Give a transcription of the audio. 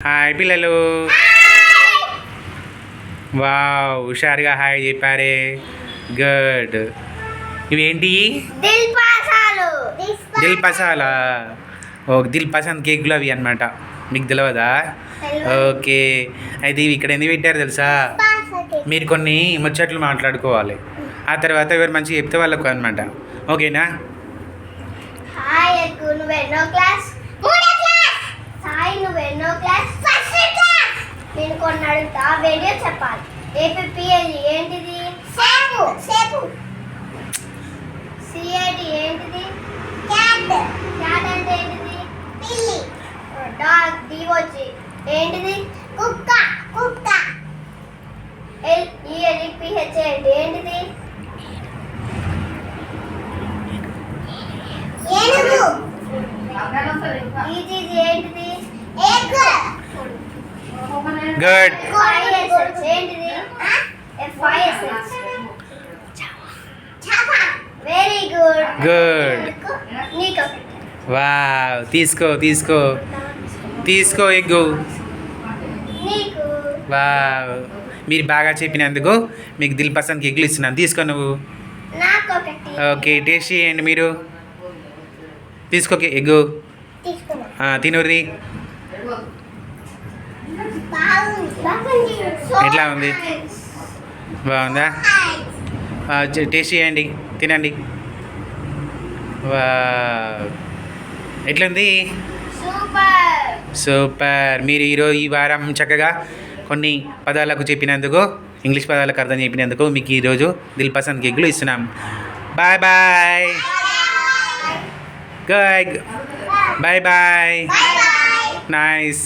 Hi పిల్లలు. Wow హుషారుగా hi చెప్పారే. గుడ్ ఇవేంటి? దిల్ పాసాలు ఓ దిల్ పసంద్ కేకులు అవి అనమాట మీకు తెలియదా ఓకే. అయితే ఇవి ఇక్కడ ఎందుకు పెట్టారు తెలుసా? మీరు కొన్ని ముచ్చట్లు మాట్లాడుకోవాలి. ఆ తర్వాత ఎవరు మంచిగా చెప్తే వాళ్ళకు అనమాట ఓకేనా? క్లాస్ మూడో క్లాస్ సాయి నువ్వు ఎన్నో క్లాస్ ఫస్ట్ క్లాస్ అడుగుతా వీడియో చెప్పాలి. ఏపీఎల్ ఏంటిది? సేపు సేపు. సిఐడి ఏంటిది? క్యాట్. క్యాట్ అంటే ఏంటిది? పిల్లి. డాగ్ డివోచి ఏంటిది? కుక్క కుక్క. ఎల్ ఈఎల్పిహెచ్ ఏంటి ఏంటిది? ఏనుగు. ఈజీజీ ఏంటిది? గుడ్. వెరీ గుడ్ గుడ్ నీకు వావ్ తీసుకో తీసుకో. తీసుకో ఎగ్గు. వావ్ మీరు బాగా చెప్పినందుకు మీకు దిల్ పసంద్కి ఎగ్గులు ఇస్తున్నాను. తీసుకో నువ్వు. ఓకే టేస్ట్ చేయండి మీరు. తీసుకో ఎగ్గు. తినుర్రి ఎట్లా ఉంది? బాగుందా? టేస్ట్ చేయండి తినండి. వా ఎట్లుంది? సూపర్. మీరు ఈరోజు ఈ వారం చక్కగా కొన్ని పదాలకు చెప్పినందుకు ఇంగ్లీష్ పదాలకు అర్థం చెప్పినందుకు మీకు ఈరోజు దిల్ పసంద్ కేకులు ఇస్తున్నాం. Bye bye. Bye bye. Bye nice.